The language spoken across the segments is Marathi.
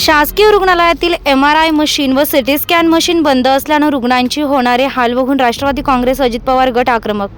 शासकीय रुग्णालयातील एम आर आय मशीन व सिटी स्कॅन मशीन बंद असल्यानं रुग्णांची होणारे हाल बघून राष्ट्रवादी काँग्रेस अजित पवार गट आक्रमक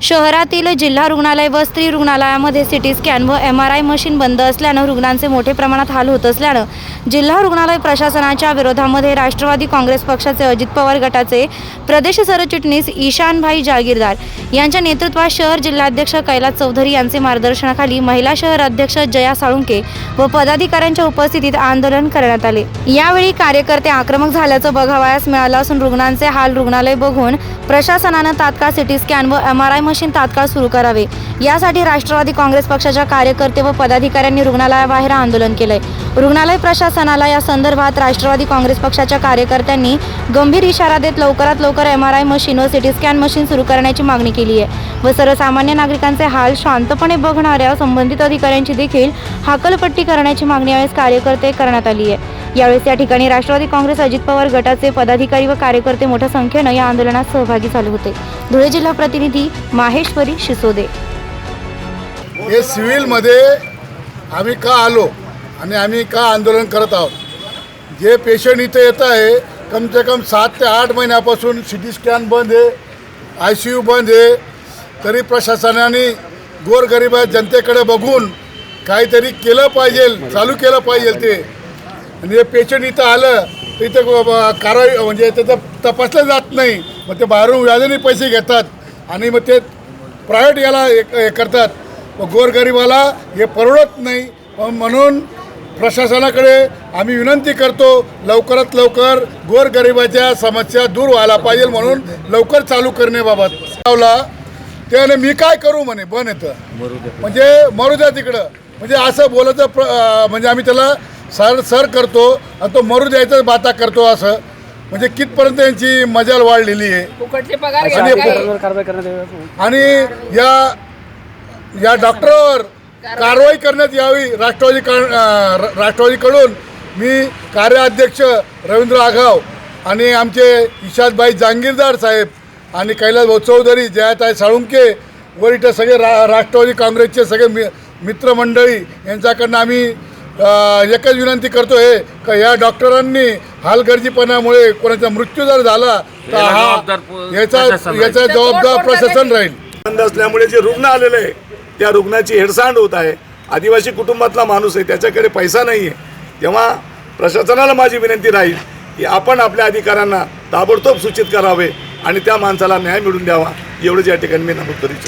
शहरातील जिल्हा रुग्णालय व स्त्री रुग्णालयामध्ये सिटी स्कॅन व एम आर आय मशीन बंद असल्यानं रुग्णांचे मोठे प्रमाणात हाल होत असल्यानं जिल्हा रुग्णालय प्रशासनाच्या विरोधामध्ये राष्ट्रवादी काँग्रेस पक्षाचे अजित पवार गटाचे प्रदेश सरचिटणीस ईशानभाई जागीरदार यांच्या नेतृत्वात शहर जिल्हाध्यक्ष कैलास चौधरी यांचे मार्गदर्शनाखाली महिला शहर अध्यक्ष जया साळुंके व पदाधिकाऱ्यांच्या उपस्थितीत आंदोलन करण्यात आले. यावेळी कार्यकर्ते आक्रमक झाल्याचं बघावयास मिळालं असून रुग्णांचे हाल रुग्णालय बघून प्रशासनानं तात्काळ सिटी स्कॅन व एम आर आय मशीन तात्काळ सुरू करावे. यासाठी राष्ट्रवादी काँग्रेस पक्षाच्या कार्यकर्ते व पदाधिकाऱ्यांनी रुग्णालयाबाहेर आंदोलन केलंय. रुग्णालय प्रशासनाला या संदर्भात राष्ट्रवादी काँग्रेस पक्षाच्या कार्यकर्त्यांनी गंभीर इशारा देत लवकरात लवकर एम आर आय मशीन व सिटी स्कॅन मशीन सुरू करण्याची मागणी केली आहे. व सर्वसामान्य नागरिकांचे हाल शांतपणे बघणाऱ्या संबंधित अधिकाऱ्यांची देखील हाकलपट्टी करण्याची मागणी यावेळेस कार्यकर्ते करण्यात आली आहे. यावेळेस या ठिकाणी राष्ट्रवादी काँग्रेस अजित पवार गटाचे पदाधिकारी व कार्यकर्ते मोठ्या संख्येनं या आंदोलनात सहभागी झाले होते. धुळे जिल्हा प्रतिनिधी माहेश्वरी शिसोदे. हे सिव्हिलमध्ये आम्ही का आलो आणि आम्ही का आंदोलन करत आहोत? जे पेशंट इथे येत आहे कम से कम सात ते आठ महिन्यापासून सी टी स्कॅन बंद आहे आय सी यू बंद आहे तरी प्रशासनाने गोरगरिबा जनतेकडे बघून काहीतरी केलं पाहिजे चालू केलं पाहिजे ते. आणि हे पेशंट इथं आलं तर इथं कारवाई म्हणजे त्याचं तपासलं जात नाही. मग ते बाहेरून व्याजाने पैसे घेतात आणि मग ते प्रायव्हेट याला हे हे करतात. मग गोरगरिबाला हे परवडत नाही. म्हणून प्रशासनाकडे आम्ही विनंती करतो लवकरात लवकर गोरगरिबाच्या समस्या दूर व्हायला पाहिजे म्हणून लवकर चालू करण्याबाबत. लावला. त्याने मी काय करू म्हणे बन येतं म्हणजे मरू द्या तिकडं. म्हणजे असं बोलायचं प्र म्हणजे आम्ही त्याला सर सर करतो आणि तो मरू द्यायचं बाता करतो असं. म्हणजे कितपर्यंत यांची मजाल वाढलेली आहे. फुकटचे पगार आणि घ्या काय? फुकट- कारवाई करण्यात यावी आणि या या डॉक्टरवर कारवाई करण्यात यावी राष्ट्रवादी का- अं, रा- राष्ट्रवादीकडून मी कार्याध्यक्ष रवींद्र आघाव आणि आमचे इशादभाई जांगीरदार साहेब आणि कैलास भाऊ चौधरी जयाताई साळुंके वर इथं सगळे रा राष्ट्रवादी काँग्रेसचे सगळे मि मित्रमंडळी यांच्याकडनं आम्ही एकच विनंती करतो आहे का या डॉक्टरांनी हालगर्जीपणामुळे कोणाचा मृत्यू जर झाला तर हा याचा प्रशासन राहील. याचा जबाबदार प्रशासन राहील. बंद असल्यामुळे जे रुग्ण आलेले आहे त्या रुग्णाची हेळसांड होत आहे. आदिवासी कुटुंबातला माणूस आहे त्याच्याकडे पैसा नाही आहे तेव्हा प्रशासनाला माझी विनंती राहील की आपण आपल्या अधिकाऱ्यांना ताबडतोब सूचित करावे आणि त्या माणसाला न्याय मिळवून द्यावा. एवढंच या ठिकाणी मी नमूद करू इच्छितो.